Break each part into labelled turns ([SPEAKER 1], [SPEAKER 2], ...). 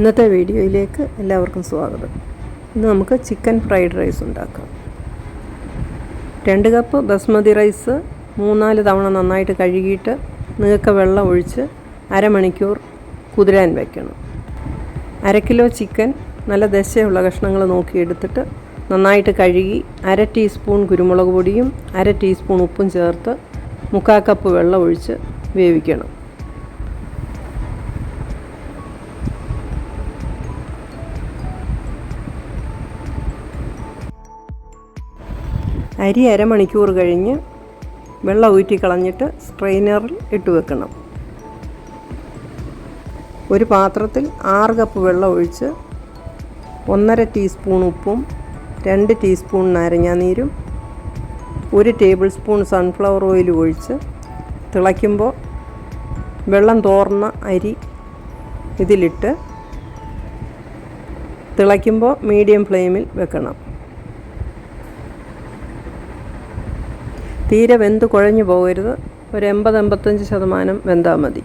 [SPEAKER 1] ഇന്നത്തെ വീഡിയോയിലേക്ക് എല്ലാവർക്കും സ്വാഗതം. ഇന്ന് നമുക്ക് ചിക്കൻ ഫ്രൈഡ് റൈസ് ഉണ്ടാക്കാം. രണ്ട് കപ്പ് ബസ്മതി റൈസ് മൂന്നാൽ തവണ നന്നായിട്ട് കഴുകിയിട്ട് നീക്ക വെള്ളം ഒഴിച്ച് അരമണിക്കൂർ കുതിരാൻ വയ്ക്കണം അര കിലോ ചിക്കൻ നല്ല ദശയുള്ള കഷ്ണങ്ങൾ നോക്കിയെടുത്തിട്ട് നന്നായിട്ട് കഴുകി അര ടീസ്പൂൺ കുരുമുളക് പൊടിയും അര ടീസ്പൂൺ ഉപ്പും ചേർത്ത് മുക്കാൽ കപ്പ് വെള്ളം ഒഴിച്ച് വേവിക്കണം. അരി അരമണിക്കൂർ കഴിഞ്ഞ് വെള്ളം ഊറ്റി കളഞ്ഞിട്ട് സ്ട്രെയിനറിൽ ഇട്ട് വെക്കണം. ഒരു പാത്രത്തിൽ ആറ് കപ്പ് വെള്ളം ഒഴിച്ച് ഒന്നര ടീസ്പൂൺ ഉപ്പും രണ്ട് ടീസ്പൂൺ നാരങ്ങാനീരും ഒരു ടേബിൾ സ്പൂൺ സൺഫ്ലവർ ഓയിൽ ഒഴിച്ച് തിളയ്ക്കുമ്പോൾ വെള്ളം തോർന്ന അരി ഇതിലിട്ട് തിളയ്ക്കുമ്പോൾ മീഡിയം ഫ്ലെയിമിൽ വെക്കണം. തീരെ വെന്ത് കുഴഞ്ഞു പോകരുത്. ഒരു എൺപത് എൺപത്തഞ്ച് ശതമാനം വെന്താൽ മതി.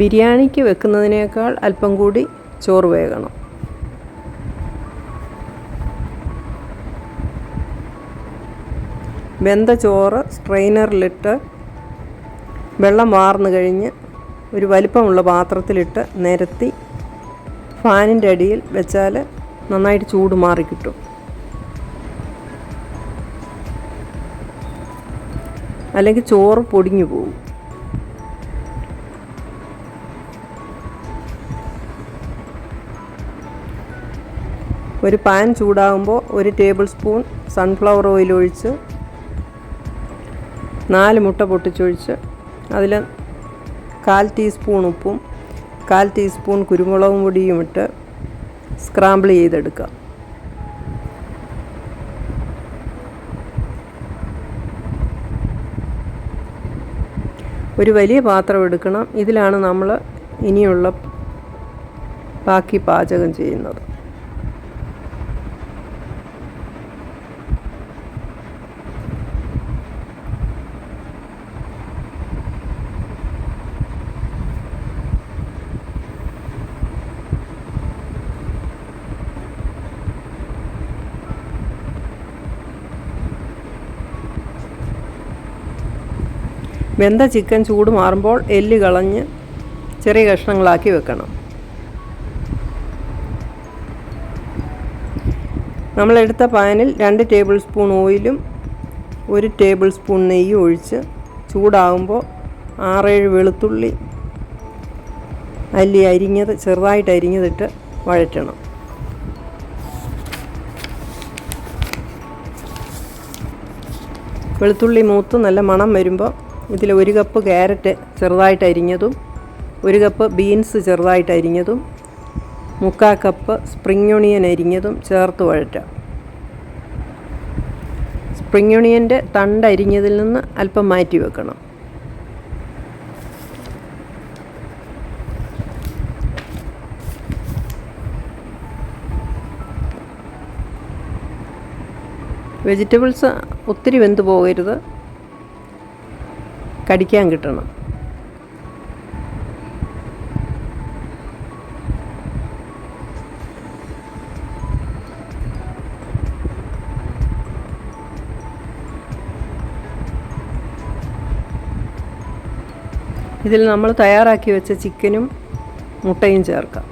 [SPEAKER 1] ബിരിയാണിക്ക് വെക്കുന്നതിനേക്കാൾ അല്പം കൂടി ചോറ് വേകണം. വെന്ത ചോറ് സ്ട്രെയിനറിലിട്ട് വെള്ളം വാർന്നു കഴിഞ്ഞ് ഒരു വലിപ്പമുള്ള പാത്രത്തിലിട്ട് നിരത്തി ഫാനിന്റെ അടിയിൽ വെച്ചാൽ നന്നായിട്ട് ചൂട് മാറി കിട്ടും അല്ലെങ്കിൽ ചോറ് പൊടിഞ്ഞു പോകും. ഒരു പാൻ ചൂടാകുമ്പോൾ ഒരു ടേബിൾ സ്പൂൺ സൺഫ്ലവർ ഓയിൽ ഒഴിച്ച് നാല് മുട്ട പൊട്ടിച്ചൊഴിച്ച് അതിൽ കാൽ ടീസ്പൂൺ ഉപ്പും കാൽ ടീസ്പൂൺ കുരുമുളകും പൊടിയും ഇട്ട് സ്ക്രാമ്പിൾ ചെയ്തെടുക്കാം ഒരു വലിയ പാത്രം എടുക്കണം. ഇതിലാണ് നമ്മൾ ഇനിയുള്ള ബാക്കി പാചകം ചെയ്യുന്നത്. വെന്ത ചിക്കൻ ചൂട് മാറുമ്പോൾ എല്ല് കളഞ്ഞ് ചെറിയ കഷ്ണങ്ങളാക്കി വെക്കണം. നമ്മളെടുത്ത പാനിൽ രണ്ട് ടേബിൾ സ്പൂൺ ഓയിലും ഒരു ടേബിൾ സ്പൂൺ നെയ്യും ഒഴിച്ച് ചൂടാകുമ്പോൾ ആറേഴ് വെളുത്തുള്ളി അല്ലി അരിഞ്ഞത് ചെറുതായിട്ട് അരിഞ്ഞതിട്ട് വഴറ്റണം. വെളുത്തുള്ളി മൂത്ത് നല്ല മണം വരുമ്പോൾ ഇതിൽ ഒരു കപ്പ് ക്യാരറ്റ് ചെറുതായിട്ട് അരിഞ്ഞതും ഒരു കപ്പ് ബീൻസ് ചെറുതായിട്ട് അരിഞ്ഞതും മുക്കാൽ കപ്പ് സ്പ്രിംഗ് ഒണിയൻ അരിഞ്ഞതും ചേർത്ത് വഴറ്റാം സ്പ്രിംഗ് ഒണിയന്റെ തണ്ട് അരിഞ്ഞതിൽ നിന്ന് അല്പം മാറ്റി വെക്കണം. വെജിറ്റബിൾസ് ഒത്തിരി വെന്ത് പോകരുത്. കടിക്കാൻ കിട്ടണം. ഇതിൽ നമ്മൾ തയ്യാറാക്കി വെച്ച ചിക്കനും മുട്ടയും ചേർക്കാം.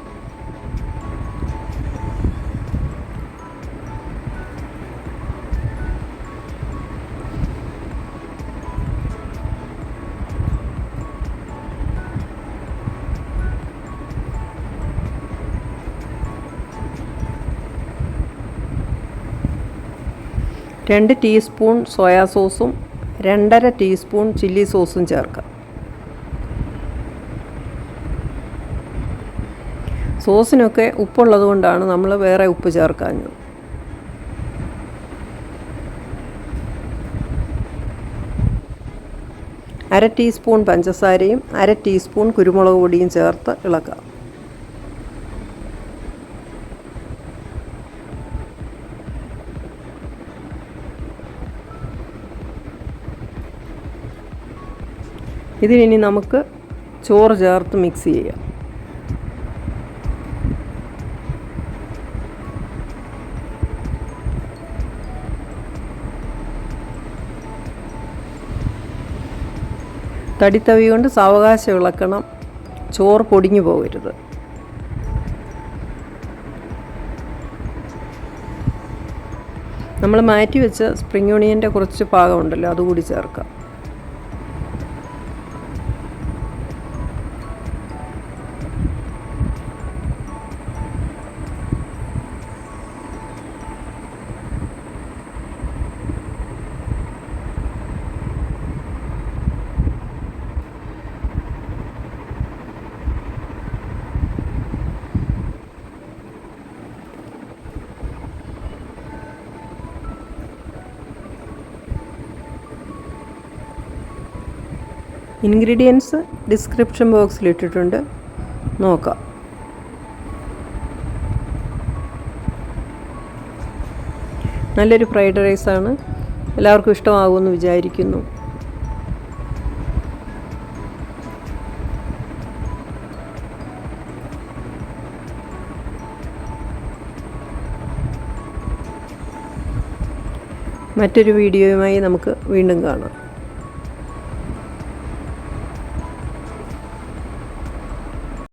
[SPEAKER 1] രണ്ട് ടീസ്പൂൺ സോയാ സോസും രണ്ടര ടീസ്പൂൺ ചില്ലി സോസും ചേർക്കാം സോസിനൊക്കെ ഉപ്പുള്ളത് കൊണ്ടാണ് നമ്മൾ വേറെ ഉപ്പ് ചേർക്കാഞ്ഞത്. അര ടീസ്പൂൺ പഞ്ചസാരയും അര ടീസ്പൂൺ കുരുമുളക് പൊടിയും ചേർത്ത് ഇളക്കാം ഇതിനി നമുക്ക് ചോറ് ചേർത്ത് മിക്സ് ചെയ്യാം. തടിത്തവി കൊണ്ട് സാവകാശം ഇളക്കണം. ചോറ് പൊടിഞ്ഞു പോകരുത്. നമ്മൾ മാറ്റി വെച്ച സ്പ്രിംഗ് ഓണിയന്റെ കുറച്ച് പാകമുണ്ടല്ലോ അതുകൂടി ചേർക്കാം. ഇൻഗ്രീഡിയൻസ് ഡിസ്ക്രിപ്ഷൻ ബോക്സിൽ ഇട്ടിട്ടുണ്ട്. നോക്കാം. നല്ലൊരു ഫ്രൈഡ് റൈസാണ്. എല്ലാവർക്കും ഇഷ്ടമാകുമെന്ന് വിചാരിക്കുന്നു. മറ്റൊരു വീഡിയോയുമായി നമുക്ക് വീണ്ടും കാണാം.